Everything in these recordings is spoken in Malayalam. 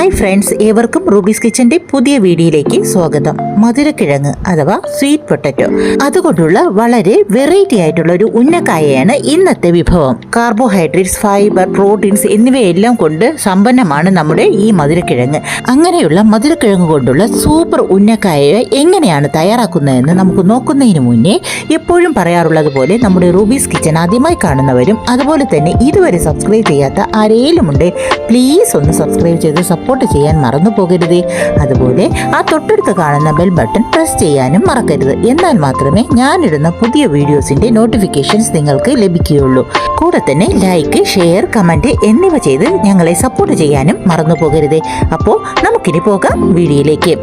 ഹായ് ഫ്രണ്ട്സ് ഏവർക്കും റൂബീസ് കിച്ചന്റെ പുതിയ വീഡിയോയിലേക്ക് സ്വാഗതം. മധുരക്കിഴങ്ങ് അഥവാ സ്വീറ്റ് പൊട്ടറ്റോ അതുകൊണ്ടുള്ള വളരെ വെറൈറ്റി ആയിട്ടുള്ള ഒരു ഉന്നക്കായയാണ് ഇന്നത്തെ വിഭവം. കാർബോഹൈഡ്രേറ്റ്സ് ഫൈബർ പ്രോട്ടീൻസ് എന്നിവയെല്ലാം കൊണ്ട് സമ്പന്നമാണ് നമ്മുടെ ഈ മധുരക്കിഴങ്ങ്. അങ്ങനെയുള്ള മധുരക്കിഴങ്ങ് കൊണ്ടുള്ള സൂപ്പർ ഉന്നക്കായ എങ്ങനെയാണ് തയ്യാറാക്കുന്നതെന്ന് നമുക്ക് നോക്കുന്നതിന് മുന്നേ എപ്പോഴും പറയാറുള്ളത് പോലെ നമ്മുടെ റൂബീസ് കിച്ചൻ ആദ്യമായി കാണുന്നവരും അതുപോലെ തന്നെ ഇതുവരെ സബ്സ്ക്രൈബ് ചെയ്യാത്ത ആരേലും ഉണ്ട് പ്ലീസ് ഒന്ന് സബ്സ്ക്രൈബ് ചെയ്ത് സപ്പോർട്ട് ചെയ്യാൻ മറന്നു പോകരുതേ. അതുപോലെ ആ തൊട്ടടുത്ത് കാണുന്ന ബെൽ ബട്ടൺ പ്രസ് ചെയ്യാനും മറക്കരുത്. എന്നാൽ മാത്രമേ ഞാനിടുന്ന പുതിയ വീഡിയോസിന്റെ നോട്ടിഫിക്കേഷൻസ് നിങ്ങൾക്ക് ലഭിക്കുകയുള്ളൂ. കൂടെ തന്നെ ലൈക്ക് ഷെയർ കമന്റ് എന്നിവ ചെയ്ത് ഞങ്ങളെ സപ്പോർട്ട് ചെയ്യാനും മറന്നു പോകരുതേ. അപ്പോൾ നമുക്കിനി പോകാം വീഡിയോയിലേക്ക്.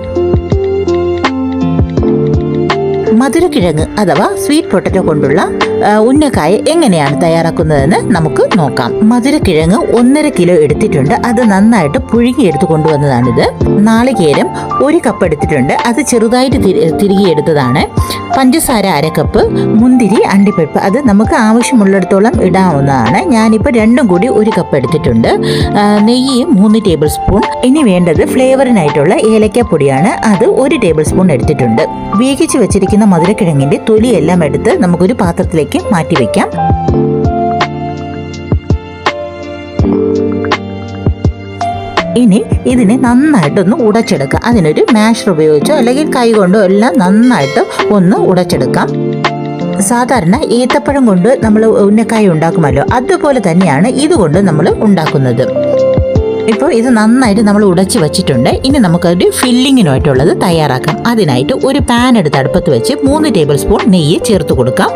മധുരക്കിഴങ്ങ് അഥവാ സ്വീറ്റ് പൊട്ടറ്റോ കൊണ്ടുള്ള ഉന്നക്കായ എങ്ങനെയാണ് തയ്യാറാക്കുന്നതെന്ന് നമുക്ക് നോക്കാം. മധുരക്കിഴങ്ങ് ഒന്നര കിലോ എടുത്തിട്ടുണ്ട്. അത് നന്നായിട്ട് പുഴുകിയെടുത്ത് കൊണ്ടുവന്നതാണിത്. നാളികേരം ഒരു കപ്പ് എടുത്തിട്ടുണ്ട്. അത് ചെറുതായിട്ട് തിരി- തിരികെ എടുത്തതാണ് പഞ്ചസാര അര കപ്പ് മുന്തിരി അണ്ടിപ്പരിപ്പ്. അത് നമുക്ക് ആവശ്യമുള്ളിടത്തോളം ഇടാവുന്നതാണ്. ഞാനിപ്പോൾ രണ്ടും കൂടി ഒരു കപ്പ് എടുത്തിട്ടുണ്ട്. നെയ്യ് മൂന്ന് ടേബിൾ സ്പൂൺ ഇനി വേണ്ടത് ഫ്ലേവറിനായിട്ടുള്ള ഏലക്കാപ്പൊടിയാണ്. അത് ഒരു ടേബിൾ സ്പൂൺ എടുത്തിട്ടുണ്ട്. വേവിച്ച് വെച്ചിരിക്കുന്ന മധുരക്കിഴങ്ങിന്റെ തൊലിയെല്ലാം എടുത്ത് നമുക്കൊരു പാത്രത്തിലേക്ക് മാറ്റി വെക്കാം ഇനി ഇതിനെ നന്നായിട്ടൊന്ന് ഉടച്ചെടുക്കുക അതിനൊരു മാഷർ ഉപയോഗിച്ചോ അല്ലെങ്കിൽ കൈ കൊണ്ടോ എല്ലാം നന്നായിട്ട് ഒന്ന് ഉടച്ചെടുക്കാം. സാധാരണ ഈത്തപ്പഴം കൊണ്ട് നമ്മൾ ഉന്നക്കായ ഉണ്ടാക്കുമല്ലോ അതുപോലെ തന്നെയാണ് ഇതുകൊണ്ട് നമ്മൾ ഉണ്ടാക്കുന്നത്. ഇപ്പോൾ ഇത് നന്നായിട്ട് നമ്മൾ ഉടച്ച് വെച്ചിട്ടുണ്ട്. ഇനി നമുക്കൊരു ഫില്ലിങ്ങിനായിട്ടുള്ളത് തയ്യാറാക്കാം. അതിനായിട്ട് ഒരു പാൻ എടുത്ത് അടുപ്പത്ത് വെച്ച് മൂന്ന് ടേബിൾ സ്പൂൺ നെയ്യ് ചേർത്ത് കൊടുക്കാം.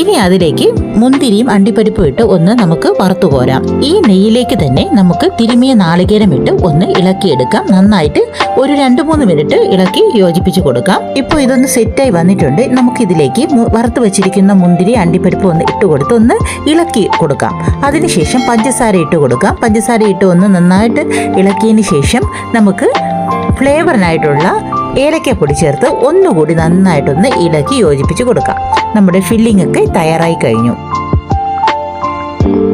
ഇനി അതിലേക്ക് മുന്തിരിയും അണ്ടിപ്പരിപ്പും ഇട്ട് ഒന്ന് നമുക്ക് വറുത്തു കോരാം. ഈ നെയ്യിലേക്ക് തന്നെ നമുക്ക് തിരുമിയ നാളികേരം ഇട്ട് ഒന്ന് ഇളക്കിയെടുക്കാം. നന്നായിട്ട് ഒരു രണ്ട് മൂന്ന് മിനിറ്റ് ഇളക്കി യോജിപ്പിച്ച് കൊടുക്കാം. ഇപ്പോൾ ഇതൊന്ന് സെറ്റായി വന്നിട്ടുണ്ട്. നമുക്ക് ഇതിലേക്ക് വറുത്ത് വെച്ചിരിക്കുന്ന മുന്തിരി അണ്ടിപ്പരിപ്പ് ഒന്ന് ഇട്ട് കൊടുത്ത് ഒന്ന് ഇളക്കി കൊടുക്കാം. അതിനുശേഷം പഞ്ചസാര ഇട്ട് കൊടുക്കാം. പഞ്ചസാര ഇട്ട് ഒന്ന് നന്നായിട്ട് ഇളക്കിയതിന് ശേഷം നമുക്ക് ഫ്ലേവറിനായിട്ടുള്ള ഏലക്കപ്പൊടി ചേർത്ത് ഒന്നുകൂടി നന്നായിട്ടൊന്ന് ഇളക്കി യോജിപ്പിച്ച് കൊടുക്കാം. നമ്മുടെ ഫില്ലിംഗ് ഒക്കെ തയ്യാറായി കഴിഞ്ഞു.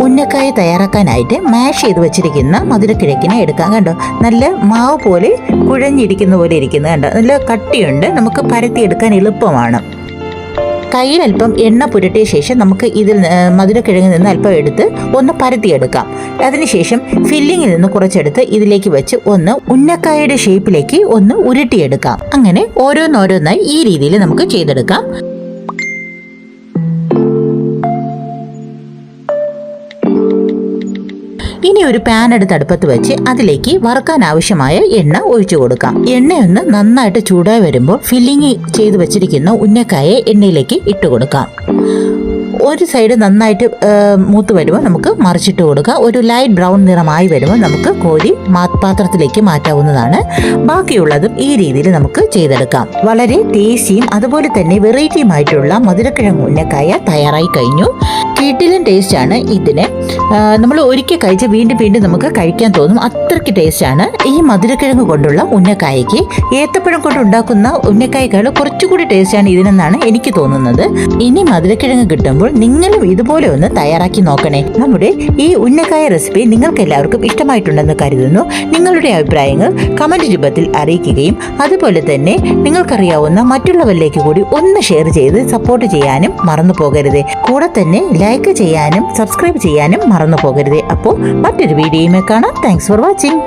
ഉന്നക്കായ തയ്യാറാക്കാനായിട്ട് മാഷ് ചെയ്ത് വെച്ചിരിക്കുന്ന മധുരക്കിഴക്കിനെ എടുക്കാം കണ്ടോ? നല്ല മാവ് പോലെ കുഴഞ്ഞിരിക്കുന്ന പോലെ ഇരിക്കുന്നത് കണ്ടോ? നല്ല കട്ടിയുണ്ട്. നമുക്ക് പരത്തിയെടുക്കാൻ എളുപ്പമാണ്. കയ്യിൽ അല്പം എണ്ണ പുരട്ടിയ ശേഷം നമുക്ക് ഇതിൽ മധുരക്കിഴങ്ങിൽ നിന്ന് അല്പം എടുത്ത് ഒന്ന് പരത്തിയെടുക്കാം. അതിനുശേഷം ഫില്ലിങ്ങിൽ നിന്ന് കുറച്ചെടുത്ത് ഇതിലേക്ക് വെച്ച് ഒന്ന് ഉന്നക്കായയുടെ ഷേപ്പിലേക്ക് ഒന്ന് ഉരുട്ടിയെടുക്കാം. അങ്ങനെ ഓരോന്നോരോന്നായി ഈ രീതിയിൽ നമുക്ക് ചെയ്തെടുക്കാം. ഇനി ഒരു പാൻ എടുത്ത് അടുപ്പത്ത് വെച്ച് അതിലേക്ക് വറുക്കാൻ ആവശ്യമായ എണ്ണ ഒഴിച്ചു കൊടുക്കാം. എണ്ണയൊന്ന് നന്നായിട്ട് ചൂടായി വരുമ്പോൾ ഫില്ലിങ് ചെയ്ത് വെച്ചിരിക്കുന്ന ഉന്നക്കായെ എണ്ണയിലേക്ക് ഇട്ട് കൊടുക്കാം. ഒരു സൈഡ് നന്നായിട്ട് മൂത്ത് വരുമ്പോൾ നമുക്ക് മറിച്ചിട്ട് കൊടുക്കാം. ഒരു ലൈറ്റ് ബ്രൗൺ നിറമായി വരുമ്പോൾ നമുക്ക് കോരി പാത്രത്തിലേക്ക് മാറ്റാവുന്നതാണ്. ബാക്കിയുള്ളതും ഈ രീതിയിൽ നമുക്ക് ചെയ്തെടുക്കാം. വളരെ ടേസ്റ്റിയും അതുപോലെ തന്നെ വെറൈറ്റിയുമായിട്ടുള്ള മധുരക്കിഴങ്ങ് ഉന്നക്കായ തയ്യാറായി കഴിഞ്ഞു. കിട്ടിലും ടേസ്റ്റാണ് ഇതിന്. നമ്മൾ ഒരിക്കൽ കഴിച്ച് വീണ്ടും വീണ്ടും നമുക്ക് കഴിക്കാൻ തോന്നും അത്രയ്ക്ക് ടേസ്റ്റാണ്. ഈ മധുരക്കിഴങ്ങ് കൊണ്ടുള്ള ഉന്നക്കായയ്ക്ക് ഏത്തപ്പഴം കൊണ്ട് ഉണ്ടാക്കുന്ന ഉന്നക്കായക്കാൾ കുറച്ചുകൂടി ടേസ്റ്റാണ് ഇതിനെന്നാണ് എനിക്ക് തോന്നുന്നത്. ഇനി മധുരക്കിഴങ്ങ് കിട്ടുമ്പോൾ നിങ്ങളും ഇതുപോലെ ഒന്ന് തയ്യാറാക്കി നോക്കണേ. നമ്മുടെ ഈ ഉന്നക്കായ റെസിപ്പി നിങ്ങൾക്ക് എല്ലാവർക്കും ഇഷ്ടമായിട്ടുണ്ടെന്ന് കരുതുന്നു. നിങ്ങളുടെ അഭിപ്രായങ്ങൾ കമന്റ് രൂപത്തിൽ അറിയിക്കുകയും അതുപോലെ തന്നെ നിങ്ങൾക്കറിയാവുന്ന മറ്റുള്ളവരിലേക്ക് കൂടി ഒന്ന് ഷെയർ ചെയ്ത് സപ്പോർട്ട് ചെയ്യാനും മറന്നു പോകരുത്. കൂടെ തന്നെ ലൈക്ക് ചെയ്യാനും സബ്സ്ക്രൈബ് ചെയ്യാനും മറന്നു പോകരുത് അപ്പോൾ മറ്റൊരു വീഡിയോയുമേ കാണാം. Thanks for watching